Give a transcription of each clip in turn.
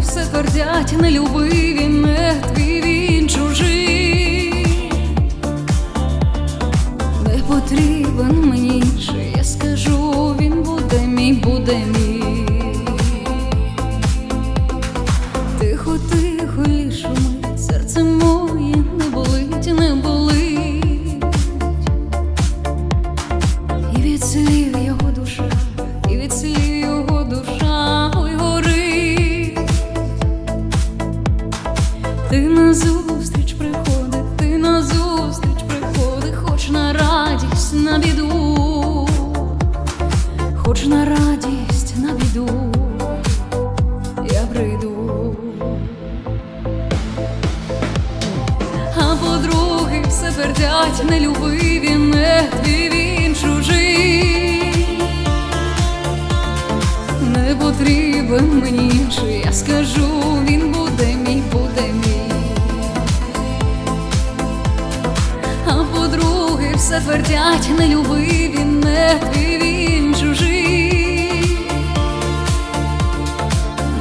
все твердять, не любив він, не твій він чужий. Не потрібен мені чи я скажу, Ти назустріч приходи, ти назустріч приходи, хоч на радість, на біду, хоч на радість, на біду, я прийду. А подруги все твердять, не любив він, не твій він чужий. Не потрібен мені інший, я скажу, він буде все твердять, не він, не твій він чужий.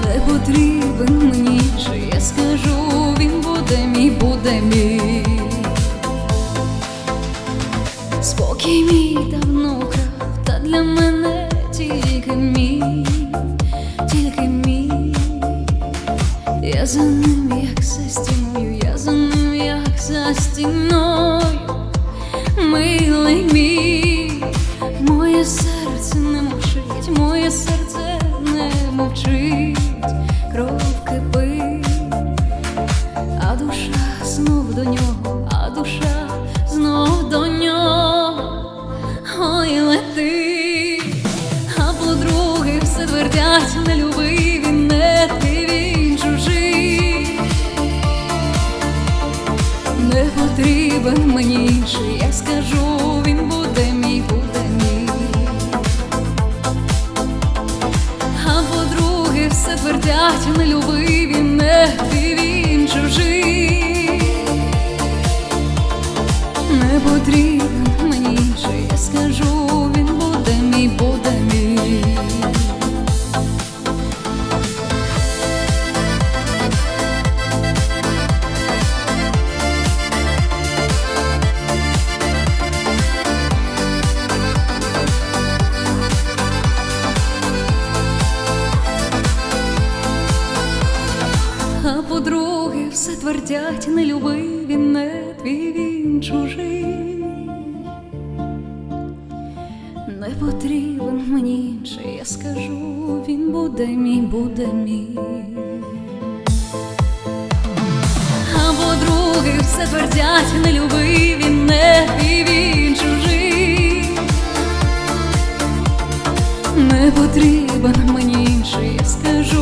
Не потрібен мені інший, я скажу, він буде мій, буде мій. Спокій мій давно крав, та для мене тільки мій, тільки мій. Я за ним, як за стіною, я за ним, як за стіною, моє серце не мовчить, кров кипить, а душа знов до нього, а душа знов до нього, ой лети, а подруги все твердять, не любив він, не ти він чужий. Не потрібен мені інший, я скажу, він буде все твердять, не любив не він чужий. А все твердять, не любив він, не твій він чужий. Не потрібен мені інший, я скажу, він буде мій, буде мій. А подруги все твердять, не любив він, не твій він чужий. Не потрібен мені інший, я скажу,